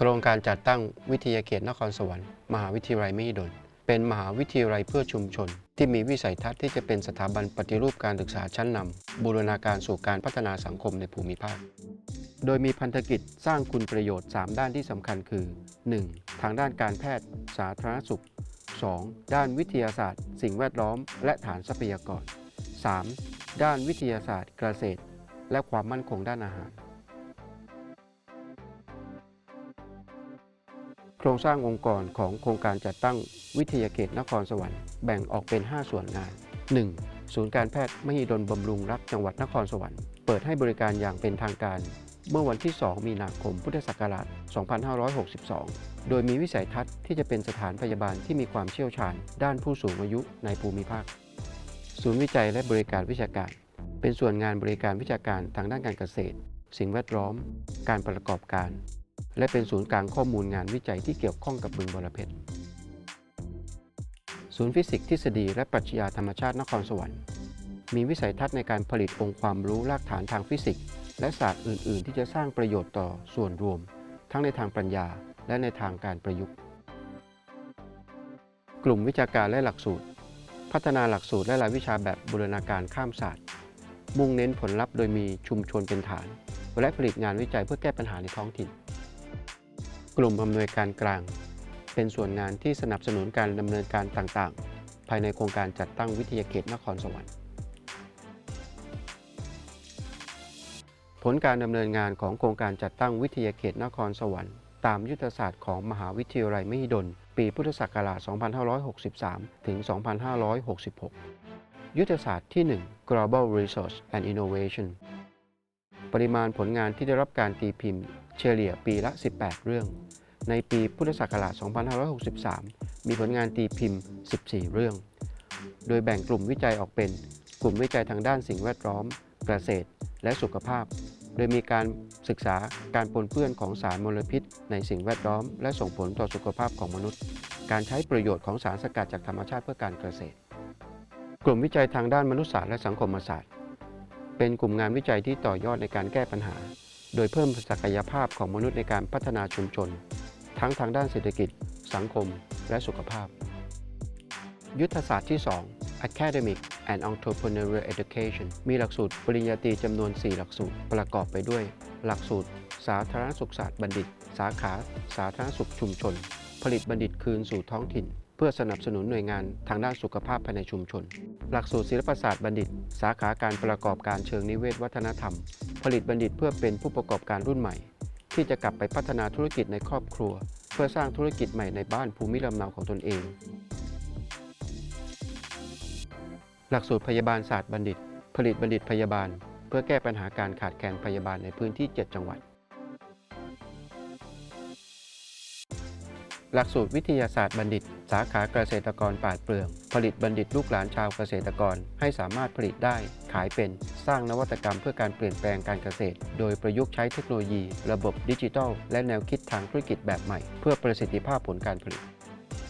โครงการจัดตั้งวิทยาเขตนครสวรรค์ มหาวิทยาลัยมหิดล เป็นมหาวิทยาลัยเพื่อชุมชน ที่มีวิสัยทัศน์ที่จะเป็นสถาบันปฏิรูปการศึกษาชั้นนำบูรณาการสู่การพัฒนาสังคมในภูมิภาค โดยมีพันธกิจสร้างคุณประโยชน์ 3 ด้านที่สำคัญคือ 1. ทางด้านการแพทย์ สาธารณสุข 2. ด้านวิทยาศาสตร์ สิ่งแวดล้อม และฐานทรัพยากร 3. ด้านวิทยาศาสตร์เกษตร และความมั่นคงด้านอาหาร โครงสร้างองค์กรของโครงการจัดตั้งวิทยาเขตนครสวรรค์แบ่งออกเป็น 5 ส่วนงาน 1. ศูนย์การแพทย์มหิดลบำรุงรักจังหวัดนครสวรรค์เปิดให้บริการอย่างเป็นทางการ เมื่อวันที่ 2 มีนาคมพุทธศักราช 2562 โดยมีวิสัยทัศน์ที่จะเป็นสถานพยาบาลที่มีความเชี่ยวชาญ ด้านผู้สูงอายุในภูมิภาค ศูนย์วิจัยและบริการวิชาการ เป็นส่วนงานบริการวิชาการทางด้านการเกษตร สิ่งแวดล้อม การประกอบการ และเป็นศูนย์กลางข้อมูลงานวิจัยที่เกี่ยวข้องกับบึงบรเพชร ศูนย์ฟิสิกส์ทฤษฎีและปรัชญาธรรมชาตินครสวรรค์ มีวิสัยทัศน์ในการผลิตองค์ความรู้รากฐานทางฟิสิกส์และศาสตร์อื่น ๆ ที่จะสร้างประโยชน์ต่อส่วนรวม ทั้งในทางปัญญาและในทางการประยุกต์ กลุ่มวิชาการและหลักสูตร พัฒนาหลักสูตรและรายวิชาแบบบูรณาการข้ามศาสตร์ มุ่งเน้นผลลัพธ์โดยมีชุมชนเป็นฐาน และผลิตงานวิจัยเพื่อแก้ปัญหาในท้องถิ่น กลุ่มอำนวยการกลาง เป็นส่วนงานที่สนับสนุนการดำเนินการต่างๆ ภายในโครงการจัดตั้งวิทยาเขตนครสวรรค์ ผลการดำเนินงานของโครงการจัดตั้งวิทยาเขตนครสวรรค์ ตามยุทธศาสตร์ของมหาวิทยาลัยมหิดล ปีพุทธศักราช 2563 ถึง 2566 ยุทธศาสตร์ที่ 1 Global Research and Innovation ปริมาณผลงานที่ได้รับการตีพิมพ์ เฉลี่ยปีละ 18 เรื่อง ในปีพุทธศักราช 2563 มีผลงานตีพิมพ์ 14 เรื่อง โดยแบ่งกลุ่มวิจัยออกเป็น กลุ่มวิจัยทางด้านสิ่งแวดล้อม เกษตร และสุขภาพ โดยมีการศึกษาการปนเปื้อนของสารมลพิษ ในสิ่งแวดล้อม และส่งผลต่อสุขภาพของมนุษย์ การใช้ประโยชน์ของสารสกัดจากธรรมชาติเพื่อการเกษตร กลุ่มวิจัยทางด้านมนุษยศาสตร์และสังคมศาสตร์ เป็นกลุ่มงานวิจัยที่ต่อยอดในการแก้ปัญหา โดยเพิ่มศักยภาพของมนุษย์ในการพัฒนาชุมชน ทั้งทางด้านเศรษฐกิจ สังคม และสุขภาพ ยุทธศาสตร์ที่ 2 Academic and Entrepreneurial Education มีหลักสูตรปริญญาตรีจำนวน 4 หลักสูตรประกอบไปด้วย หลักสูตร สาธารณสุขศาสตร์บัณฑิต สาขา สาธารณสุขชุมชน ผลิตบัณฑิตคืนสู่ท้องถิ่น เพื่อสนับสนุนหน่วยงานทางด้านสุขภาพภายในชุมชน หลักสูตรศิลปศาสตร์บัณฑิต สาขาการประกอบการเชิงนิเวศวัฒนธรรม ผลิตบัณฑิตเพื่อเป็นผู้ประกอบการรุ่นใหม่ ที่จะกลับไปพัฒนาธุรกิจในครอบครัว เพื่อสร้างธุรกิจใหม่ในบ้านภูมิลำเนาของตนเอง หลักสูตรพยาบาลศาสตร์บัณฑิต ผลิตบัณฑิตพยาบาล เพื่อแก้ปัญหาการขาดแคลนพยาบาลในพื้นที่ 7 จังหวัด หลักสูตรวิทยาศาสตร์บัณฑิต สาขาเกษตรกรป่าเปลือง ผลิตบัณฑิตลูกหลานชาวเกษตรกร ให้สามารถผลิตได้ ขายเป็น สร้างนวัตกรรมเพื่อการเปลี่ยนแปลงการเกษตร โดยประยุกต์ใช้เทคโนโลยี ระบบดิจิทัล และแนวคิดทางธุรกิจแบบใหม่ เพื่อประสิทธิภาพผลการผลิต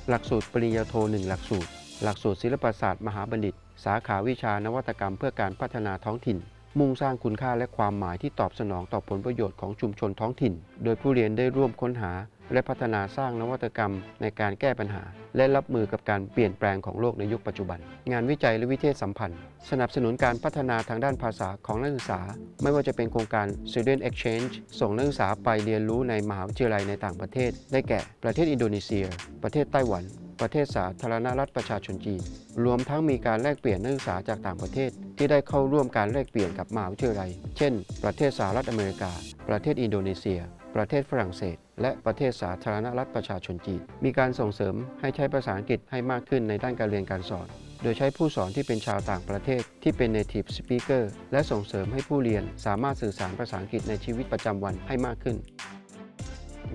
หลักสูตรปริญญาโท1หลักสูตร หลักสูตรศิลปศาสตร์มหาบัณฑิต สาขาวิชานวัตกรรมเพื่อการพัฒนาท้องถิ่นมุ่งสร้างคุณค่าและความหมายที่ตอบสนองต่อผลประโยชน์ของชุมชนท้องถิ่น โดยผู้เรียนได้ร่วมค้นหา และพัฒนาสร้างนวัตกรรมในการแก้ปัญหา และรับมือกับการเปลี่ยนแปลงของโลกในยุคปัจจุบัน งานวิจัยและวิเทศสัมพันธ์ สนับสนุนการพัฒนาทางด้านภาษาของนักศึกษา ไม่ว่าจะเป็นโครงการ Student Exchange ส่งนักศึกษาไปเรียนรู้ในมหาวิทยาลัยในต่างประเทศ ได้แก่ ประเทศอินโดนีเซีย ประเทศไต้หวัน ประเทศสาธารณรัฐประชาชนจีน รวมทั้งมีการแลกเปลี่ยนนักศึกษาจากต่างประเทศ ที่ได้เข้าร่วมการแลกเปลี่ยนกับมหาวิทยาลัย เช่น ประเทศสหรัฐอเมริกา ประเทศอินโดนีเซีย ประเทศฝรั่งเศส และประเทศสาธารณรัฐประชาชนจีน มีการส่งเสริมให้ใช้ภาษาอังกฤษให้มากขึ้นในด้านการเรียนการสอน โดยใช้ผู้สอนที่เป็นชาวต่างประเทศที่เป็น native speaker และส่งเสริมให้ผู้เรียนสามารถสื่อสารภาษาอังกฤษในชีวิตประจำวันให้มากขึ้น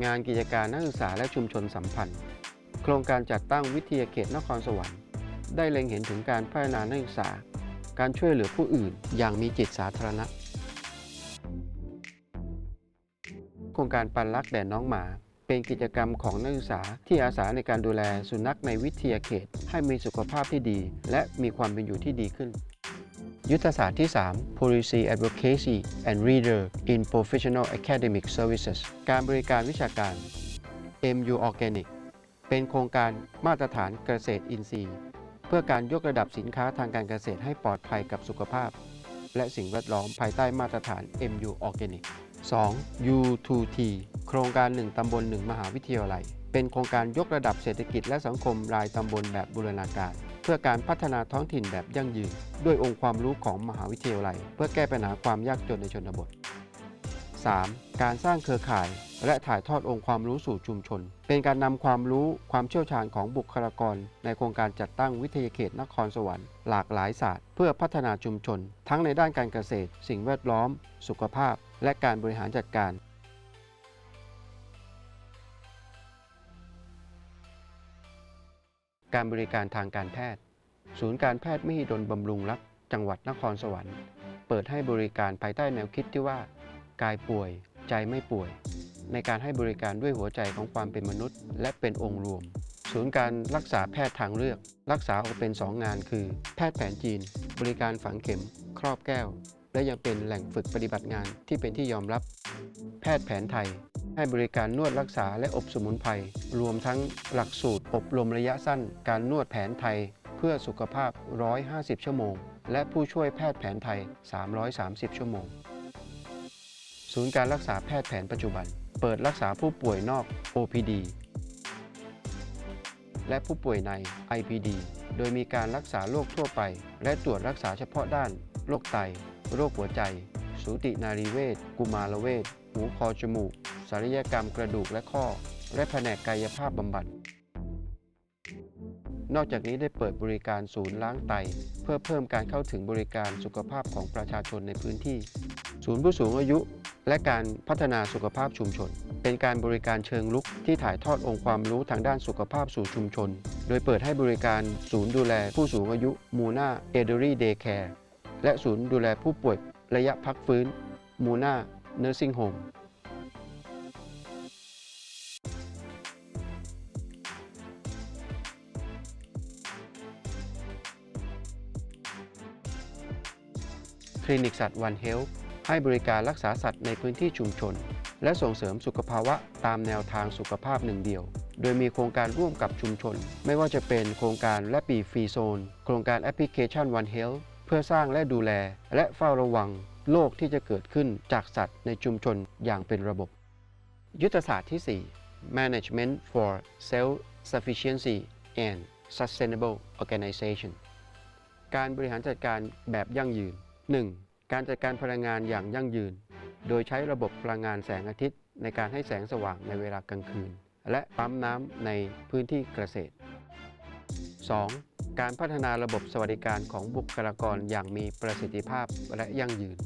งานกิจการนักศึกษาและชุมชนสัมพันธ์ โครงการจัดตั้งวิทยาเขตนครสวรรค์ ได้เล็งเห็นถึงการพัฒนานักศึกษา การช่วยเหลือผู้อื่นอย่างมีจิตสาธารณะ โครงการปันรักแด่น้องหมา เป็นกิจกรรมของนักศึกษาที่อาสาในการดูแลสุนัขในวิทยาเขต ให้มีสุขภาพที่ดี และมีความเป็นอยู่ที่ดีขึ้น ยุทธศาสตร์ที่ 3 Policy Advocacy and Reader in Professional Academic Services การบริการวิชาการ MU Organic เป็นโครงการมาตรฐานเกษตรอินทรีย์ เพื่อการยกระดับสินค้าทางการเกษตรให้ปลอดภัยกับสุขภาพ และสิ่งแวดล้อมภายใต้มาตรฐาน MU Organic 2. U2T โครงการ 1 ตำบล 1 มหาวิทยาลัย เป็นโครงการยกระดับเศรษฐกิจและสังคมรายตำบลแบบบูรณาการ เพื่อการพัฒนาท้องถิ่นแบบยั่งยืน ด้วยองค์ความรู้ของมหาวิทยาลัย เพื่อแก้ปัญหาความยากจนในชนบท 3. การสร้างเครือข่าย และถ่ายทอดองค์ความรู้สู่ชุมชน เป็นการนำความรู้ความเชี่ยวชาญของบุคลากร ในโครงการจัดตั้งวิทยาเขตนครสวรรค์หลากหลายศาสตร์ เพื่อพัฒนาชุมชน ทั้งในด้านการเกษตร สิ่งแวดล้อม สุขภาพ และการบริหารจัดการการบริการทางการแพทย์ ศูนย์การแพทย์มหิดลบำรุงรัก จังหวัดนครสวรรค์ เปิดให้บริการภายใต้แนวคิดที่ว่า กายป่วย ใจไม่ป่วย ในการให้บริการด้วยหัวใจของความเป็นมนุษย์ และเป็นองค์รวม ศูนย์การรักษาแพทย์ทางเลือก รักษาออกเป็น 2 งานคือ แพทย์แผนจีน บริการฝังเข็ม ครอบแก้ว และยังเป็นแหล่งฝึกปฏิบัติงานที่เป็นที่ยอมรับ แพทย์แผนไทย ให้บริการนวดรักษาและอบสมุนไพรรวมทั้งหลักสูตร อบรมระยะสั้น การนวดแผนไทย เพื่อสุขภาพ 150 ชั่วโมง และผู้ช่วยแพทย์แผนไทย 330 ชั่วโมงศูนย์การรักษาแพทย์แผนปัจจุบัน เปิดรักษาผู้ป่วยนอก OPD และผู้ป่วยใน IPD โดยมีการรักษาโรคทั่วไป และตรวจรักษาเฉพาะด้าน โรคไต โรคหัวใจ สูตินารีเวช กุมารเวช หูคอจมูก ศัลยกรรมกระดูกและข้อ และแผนกกายภาพบำบัด นอกจากนี้ได้เปิดบริการศูนย์ล้างไต เพื่อเพิ่มการเข้าถึงบริการสุขภาพของประชาชนในพื้นที่ ศูนย์ผู้สูงอายุ และการพัฒนาสุขภาพชุมชน เป็นการบริการเชิงลุกที่ถ่ายทอดองค์ความรู้ทางด้านสุขภาพสู่ชุมชน โดยเปิดให้บริการศูนย์ดูแลผู้สูงอายุมูนาเอเดอรี่เดย์แคร์และศูนย์ดูแลผู้ป่วยระยะพักฟื้นมูนาเนอร์ซิ่งโฮมคลินิกสัตว์วันเฮล ให้บริการรักษาสัตว์ในพื้นที่ชุมชน และส่งเสริมสุขภาวะตามแนวทางสุขภาพหนึ่งเดียว โดยมีโครงการร่วมกับชุมชน ไม่ว่าจะเป็นโครงการและปีฟรีโซน โครงการแอปพลิเคชัน One Health เพื่อสร้างและดูแล และเฝ้าระวังโรคที่จะเกิดขึ้นจากสัตว์ในชุมชนอย่างเป็นระบบ ยุทธศาสตร์ที่ 4 Management for Self-Sufficiency and Sustainable Organization การบริหารจัดการแบบยั่งยืน 1. การจัดการพลังงานอย่างยั่งยืน โดยใช้ระบบพลังงานแสงอาทิตย์ ในการให้แสงสว่างในเวลากลางคืน และปั๊มน้ำในพื้นที่เกษตร 2. การพัฒนาระบบสวัสดิการของบุคลากรอย่างมีประสิทธิภาพและยั่งยืน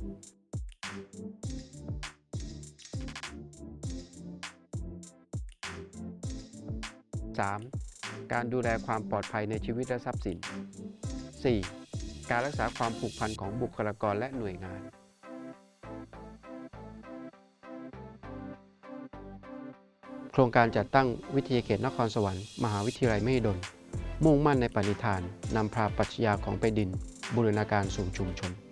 3. การดูแลความปลอดภัยในชีวิตและทรัพย์สิน 4. การรักษาความผูกพันของบุคลากรและหน่วยงาน โครงการจัดตั้งวิทยาเขตนครสวรรค์มหาวิทยาลัยมหิดลมุ่งมั่นในปณิธานนำพาปรัชญาของไปดิน บูรณาการสู่ชุมชน